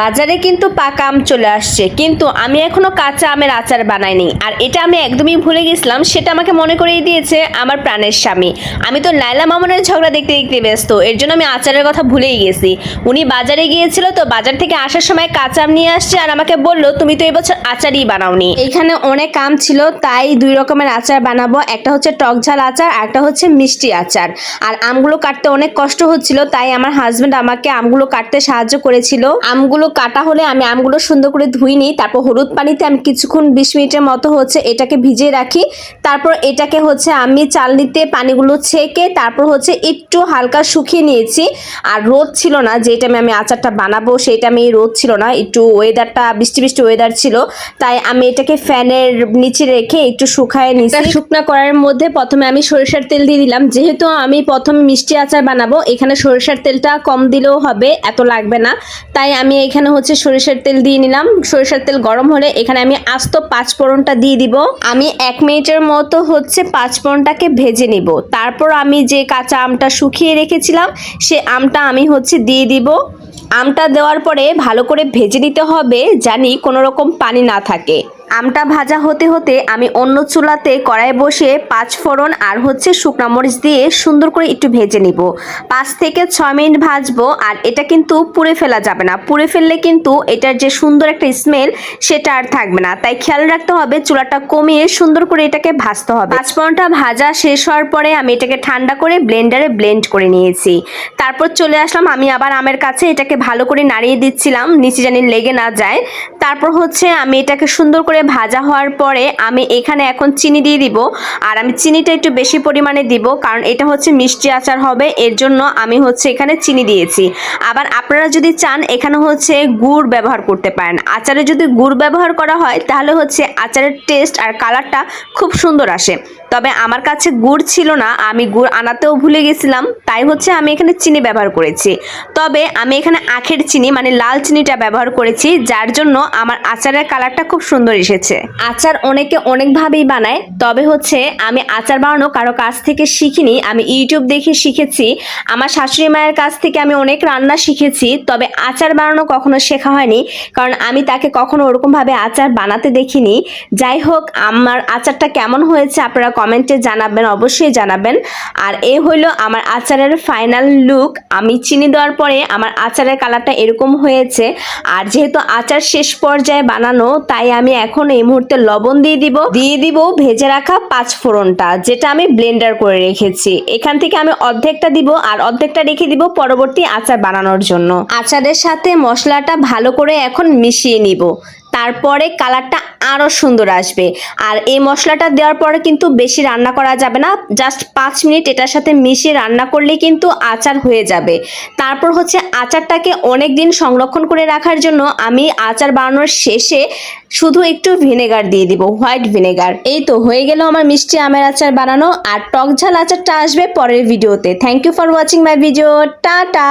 বাজারে কিন্তু পাকা আম চলে আসছে। কিন্তু আমি এখনও কাঁচা আমের আচার বানাইনি। আর এটা আমি একদমই ভুলে গেছিলাম, সেটা আমাকে মনে করিয়ে দিয়েছে আমার প্রাণের স্বামী। আমি তো লাইলা মামনের ঝগড়া দেখতে দেখতে ব্যস্ত, এর জন্য আমি আচারের কথা ভুলেই গেছি। উনি বাজারে গিয়েছিল তো বাজার থেকে আসার সময় কাঁচা আম নিয়ে আসছে আর আমাকে বলল, তুমি তো এবছর আচারই বানাওনি। এখানে অনেক আম ছিল, তাই দুই রকমের আচার বানাবো। একটা হচ্ছে টক ঝাল আচার একটা হচ্ছে মিষ্টি আচার। আর আমগুলো কাটতে অনেক কষ্ট হচ্ছিল, তাই আমার হাজব্যান্ড আমাকে আমগুলো কাটতে সাহায্য করেছিল। আমগুলো কাটা হলে আমি আমগুলো সুন্দর করে ধুই নিই তারপর হলুদ পানিতে আমি কিছুক্ষণ বিশ মিনিটের মতো হচ্ছে এটাকে ভিজিয়ে রাখি। তারপর এটাকে হচ্ছে আমি চালনিতে পানিগুলো ছেঁকে তারপর হচ্ছে একটু হালকা শুকিয়ে নিয়েছি। আর রোদ ছিল না যে টাইমে আমি আচারটা বানাবো সেই টাইমে রোদ ছিল না একটু ওয়েদারটা বৃষ্টি বৃষ্টি ওয়েদার ছিল। তাই আমি এটাকে ফ্যানের নিচে রেখে একটু শুকায় নিয়েছি শুকনা করার মধ্যে প্রথমে আমি সরিষার তেল দিয়ে দিলাম। যেহেতু আমি প্রথমে মিষ্টি আচার বানাবো এখানে সরিষার তেলটা কম দিলেও হবে এত লাগবে না। তাই আমি এখানে হচ্ছে সরিষার তেল দিয়ে নিলাম। সরিষার তেল গরম হলে এখানে আমি আস্ত পাঁচ ফোড়নটা দিয়ে দিব। আমি এক মিনিটের মতো হচ্ছে পাঁচ ফোড়নটাকে ভেজে নিব। তারপর আমি যে কাঁচা আমটা শুকিয়ে রেখেছিলাম, সে আমটা আমি হচ্ছে দিয়ে দিব। আমটা দেওয়ার পরে ভালো করে ভেজে নিতে হবে, জানি কোনো রকম পানি না থাকে। আমটা ভাজা হতে হতে আমি অন্য চুলাতে কড়াই বসে পাঁচ ফোড়ন আর হচ্ছে শুকনো মরিচ দিয়ে সুন্দর করে একটু ভেজে নিব। পাঁচ থেকে ছয় মিনিট ভাজবো আর এটা কিন্তু পুড়ে ফেলা যাবে না। পুড়ে ফেললে কিন্তু এটার যে সুন্দর একটা স্মেল সেটা আর থাকবে না। তাই খেয়াল রাখতে হবে চুলাটা কমিয়ে সুন্দর করে এটাকে ভাজতে হবে। পাঁচ ফোড়নটা ভাজা শেষ হওয়ার পরে আমি এটাকে ঠান্ডা করে ব্লেন্ডারে ব্লেন্ড করে নিয়েছি। তারপর চলে আসলাম, আমি আবার আমের কাছে এটাকে ভালো করে নাড়িয়ে দিচ্ছিলাম, নিচে জানি লেগে না যায়। তারপর হচ্ছে আমি এটাকে সুন্দর করে ভাজা হওয়ার পরে আমি এখানে এখন চিনি দিয়ে দিব। আর আমি চিনিটা একটু বেশি পরিমাণে দিব, কারণ এটা হচ্ছে মিষ্টি আচার হবে। এর জন্য আমি হচ্ছে এখানে চিনি দিয়েছি। আবার আপনারা যদি চান, এখানে হচ্ছে গুড় ব্যবহার করতে পারেন। আচারে যদি গুড় ব্যবহার করা হয়, তাহলে হচ্ছে আচারের টেস্ট আর কালারটা খুব সুন্দর আসে। তবে আমার কাছে গুড় ছিল না, আমি গুড় আনাতেও ভুলে গেছিলাম, তাই হচ্ছে আমি এখানে চিনি ব্যবহার করেছি। তবে আমি এখানে আখের চিনি মানে লাল চিনিটা ব্যবহার করেছি, যার জন্য আমার আচারের কালারটা খুব সুন্দর এসেছে। আচার অনেকে অনেকভাবেই বানায়, তবে হচ্ছে আমি আচার বানানো কারও কাছ থেকে শিখিনি, আমি ইউটিউব দেখে শিখেছি। আমার শাশুড়ি মায়ের কাছ থেকে আমি অনেক রান্না শিখেছি, তবে আচার বানানো কখনো শেখা হয়নি, কারণ আমি তাকে কখনো ওরকমভাবে আচার বানাতে দেখিনি। যাই হোক, আমার আচারটা কেমন হয়েছে আপনারা কমেন্টে জানাবেন, অবশ্যই জানাবেন। আর এই হইল আমার আচারের ফাইনাল লুক আমি চিনি দেওয়ার পরে আমার আচারের কালারটা এরকম হয়েছে। আর যেহেতু আচার শেষ পর্যায়ে বানানো, তাই আমি এখন এই মুহূর্তে লবণ দিয়ে দিব। দিয়ে দিব ভেজে রাখা পাঁচ ফোড়নটা, যেটা আমি ব্লেন্ডার করে রেখেছি। এখান থেকে আমি অর্ধেকটা দিব আর অর্ধেকটা রেখে দিব পরবর্তী আচার বানানোর জন্য। আচারের সাথে মশলাটা ভালো করে এখন মিশিয়ে নিব। তারপরে কালারটা আরও সুন্দর আসবে। আর এই মশলাটা দেওয়ার পরে কিন্তু বেশি রান্না করা যাবে না। জাস্ট পাঁচ মিনিট এটার সাথে মিশিয়ে রান্না করলে কিন্তু আচার হয়ে যাবে। তারপর হচ্ছে আচারটাকে অনেক দিন সংরক্ষণ করে রাখার জন্য আমি আচার বানানোর শেষে শুধু একটু ভিনেগার দিয়ে দিব, হোয়াইট ভিনেগার। এই তো হয়ে গেল আমার মিষ্টি আমের আচার বানানো। আর টক ঝাল আচারটা আসবে পরের ভিডিওতে। Thank you for watching my video ta-ta!